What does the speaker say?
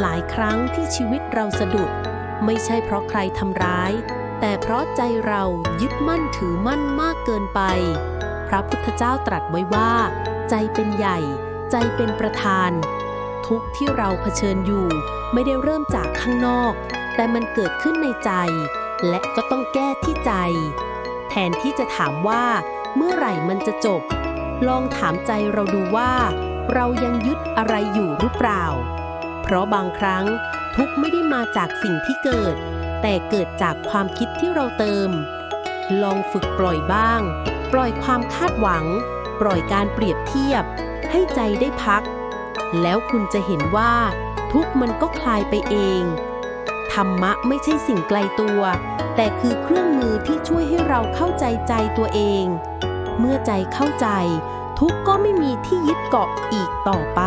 หลายครั้งที่ชีวิตเราสะดุด ไม่ใช่เพราะใครทำร้าย แต่เพราะใจเรายึดมั่นถือมั่นมากเกินไป พระพุทธเจ้าตรัสไว้ว่า ใจเป็นใหญ่ ใจเป็นประธาน ทุกที่เราเผชิญอยู่ ไม่ได้เริ่มจากข้างนอก แต่มันเกิดขึ้นในใจ และก็ต้องแก้ที่ใจ แทนที่จะถามว่า เมื่อไหร่มันจะจบ ลองถามใจเราดูว่า เรายังยึดอะไรอยู่หรือเปล่า เพราะบางครั้งทุกข์ไม่ได้มาจากสิ่งที่เกิด แต่เกิดจากความคิดที่เราเติม ลองฝึกปล่อยบ้าง ปล่อยความคาดหวัง ปล่อยการเปรียบเทียบ ให้ใจได้พัก แล้วคุณจะเห็นว่า ทุกข์มันก็คลายไปเอง ธรรมะไม่ใช่สิ่งไกลตัว แต่คือเครื่องมือที่ช่วยให้เราเข้าใจใจตัวเอง เมื่อใจเข้าใจ ทุกข์ก็ไม่มีที่ยึดเกาะอีกต่อไป